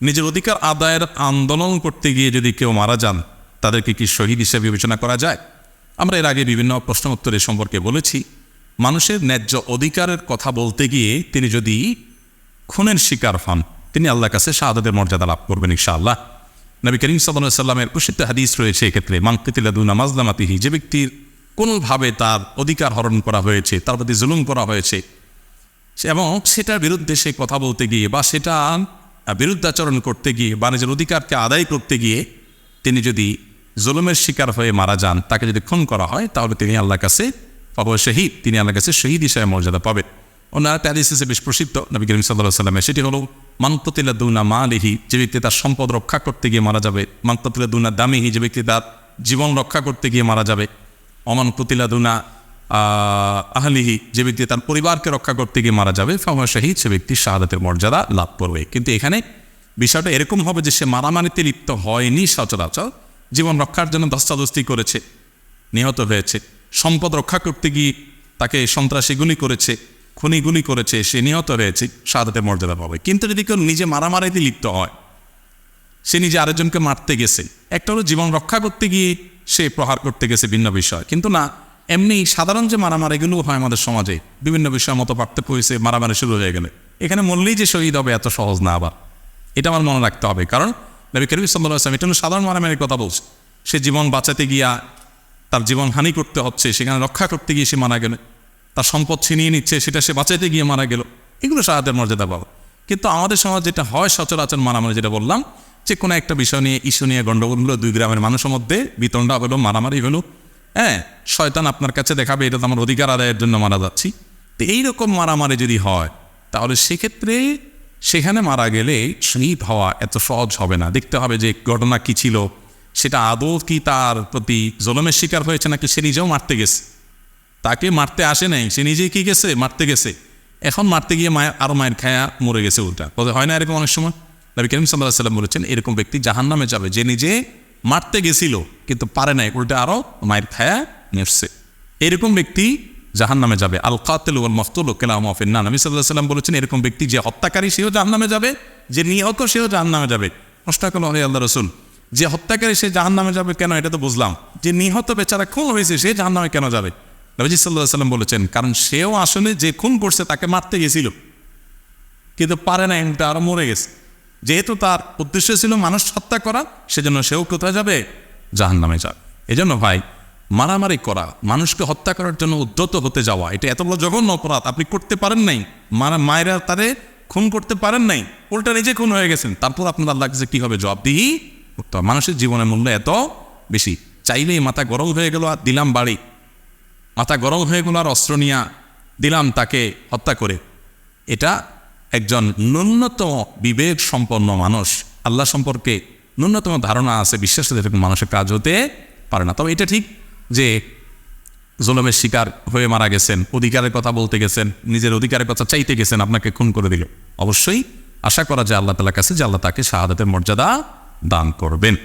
নিজের অধিকার আদায়ের আন্দোলন করতে গিয়ে যদি কেউ মারা যান, তাদেরকে কি শহীদ হিসেবে বিবেচনা করা যায়? আমরা এর আগে বিভিন্ন প্রশ্ন উত্তরের সম্পর্কে বলেছি। মানুষের ন্যায্য অধিকারের কথা বলতে গিয়ে তিনি যদি খুনের শিকার হন, তিনি আল্লাহর কাছে শাহাদাতের মর্যাদা লাভ করবেন ইনশাআল্লাহ। নবী করিম সাল্লামের প্রসিদ্ধ হাদিস রয়েছে এক্ষেত্রে মাংকিতিলাদুনা মাজলামাতিহি যে ব্যক্তির কোনোভাবে তার অধিকার হরণ করা হয়েছে, তার প্রতি জুলুম করা হয়েছে, এবং সেটার বিরুদ্ধে সে কথা বলতে গিয়ে বা সেটা বিরুদ্ধাচরণ করতে গিয়ে বা নিজের অধিকারকে আদায় করতে গিয়ে তিনি যদি জুলুমের শিকার হয়ে মারা যান তাকে যদি খুন করা হয় তাহলে তিনি আল্লাহর কাছে পাবো শহীদ। তিনি আল্লাহর কাছে শহীদ হিসাবে মর্যাদা পাবেন। ওনার প্যারিস হিসেবে বেশ প্রসিদ্ধ নবী করিম সাল্লাহ সাল্লামের সেটি হলো দুনা মা লিহি যে ব্যক্তি তার সম্পদ রক্ষা করতে গিয়ে মারা যাবে। মাংততিলা দুনা দামিহি যে ব্যক্তি তার জীবন রক্ষা করতে গিয়ে মারা যাবে। অমান কুতিলা দুনা আহ, আহলিহি, যে ব্যক্তি তার পরিবারকে রক্ষা করতে গিয়ে মারা যাবে ফাহা শাহিদ, সে ব্যক্তি শাহাদাতের মর্যাদা লাভ করবে। কিন্তু এখানে বিষয়টা এরকম হবে যে সে মারামারিতে লিপ্ত হয়নি সচরাচর। জীবন রক্ষার জন্য ধস্তাধস্তি করেছে, নিহত হয়েছে। সম্পদ রক্ষা করতে গিয়ে তাকে সন্ত্রাসী গুলি করেছে, খুনি গুলি করেছে, সে নিহত হয়েছে, শাহাদাতের মর্যাদা পাবে। কিন্তু যদি কেউ নিজে মারামারিতে লিপ্ত হয়, সে নিজে আরেকজনকে মারতে গেছে, একটা হলো জীবন রক্ষা করতে গিয়ে সে প্রহার করতে গেছে ভিন্ন বিষয়। কিন্তু না এমনি সাধারণ যে মারামারিগুলো হয় আমাদের সমাজে, বিভিন্ন বিষয় মতো পার্থক্য হয়েছে, মারামারি শুরু হয়ে গেলে। এখানে মরলেই যে শহীদ হবে এত সহজ না আবার। এটা আমার মনে রাখতে হবে। কারণ নবী করিম সাল্লাহ আসলাম এটা হলো সাধারণ মারামারির কথা বলছে। সে জীবন বাঁচাতে গিয়া তার জীবন হানি করতে হচ্ছে, সেখানে রক্ষা করতে গিয়ে সে মারা গেল। তার সম্পদ ছিনিয়ে নিচ্ছে, সেটা সে বাঁচাতে গিয়ে মারা গেল। এগুলো সাহায্যের মর্যাদা পাবো কিন্তু আমাদের সমাজ যেটা হয় সচরাচর মারামারি যেটা বললাম, যে কোনো একটা বিষয় নিয়ে, ইস্যু নিয়ে গণ্ডগোল হলো, দুই গ্রামের মানুষের মধ্যে বিতণ্ডা হলো, মারামারি হলো। হ্যাঁ শয়তান আপনার কাছে দেখাবে, এটা তো আমার অধিকার আদায়ের জন্য মারা যাচ্ছি। তো এইরকম মারামারি যদি হয়, তাহলে সেক্ষেত্রে সেখানে মারা গেলে শহীদ হওয়া এত সহজ হবে না। দেখতে হবে যে ঘটনা কি ছিল। সেটা আদৌ কি তার প্রতি জলমের শিকার হয়েছে নাকি সে নিজেও মারতে গেছে। তাকে মারতে আসে নাই, সে নিজেই কি গেছে? মারতে গেছে। এখন মারতে গিয়ে মায়ের আরও মায়ের খায়া মরে গেছে উল্টা। হয় না এরকম অনেক সময়? নবী করিম সাল্লাহ সাল্লাম বলেছেন, এরকম ব্যক্তি জাহান নামে যাবে। যে নিজে মারতে গেছিল। কিন্তু পারে নাই। উল্টা আরও মায়ের খায়া নেফসে। এরকম ব্যক্তি জাহান নামে যাবে। আল কাতেল ওয়াল মফতুল কেলাম না নবী সাল্লাহ সাল্লাম বলেছেন, এরকম ব্যক্তি যে হত্যাকারী, সেও জাহান নামে যাবে। যে নিহত, সেও জাহান নামে যাবে। প্রশ্ন করল হে আল্লাহ রসুল। যে হত্যাকারী, সে জাহান নামে যাবে কেন? এটা তো বুঝলাম। যে নিহত বেচারা খুন হয়েছে, সে জাহান নামে কেন যাবে? নবীজি সাল্লাহ সাল্লাম বলেছেন, কারণ সেও আসলে যে খুন করছে, তাকে মারতে গেছিল। কিন্তু পারে না এটা আরও মরে গেছে। যেহেতু তার উদ্দেশ্য ছিল মানুষ হত্যা করা, সেজন্য সেও কোথায় যাবে? জাহান নামে যাবে এজন্য ভাই, মারামারি করা, মানুষকে হত্যা করার জন্য উদ্যত হতে যাওয়া, এটা এত বড় জঘন্য অপরাধ, আপনি করতে পারেন নাই। মারা মায়েরা তারে খুন করতে পারেন নাই। উল্টা নিজে খুন হয়ে গেছেন। তারপর আপনার আল্লাহ কাছে কি হবে? জবাবদিহি করতে হবে। মানুষের জীবনের মূল্য এত বেশি। চাইলেই মাথা গরম হয়ে গেল আর দিলাম বাড়ি। মাথা গরম হয়ে গেল আর অস্ত্র নিয়া দিলাম তাকে হত্যা করে। এটা একজন ন্যূনতম বিবেক সম্পন্ন মানুষ। আল্লাহ সম্পর্কে ন্যূনতম ধারণা আছে, বিশ্বাস এরকম মানুষের কাজ হতে পারে না। তবে এটা ঠিক যে জোলমের শিকার হয়ে মারা গেছেন, অধিকারের কথা বলতে গেছেন, নিজের অধিকারের কথা চাইতে গেছেন, আপনাকে খুন করে দিল। অবশ্যই আশা করা যায় আল্লাহ তালার কাছে যে আল্লাহ তাকে শাহাদাতের মর্যাদা দান করবেন।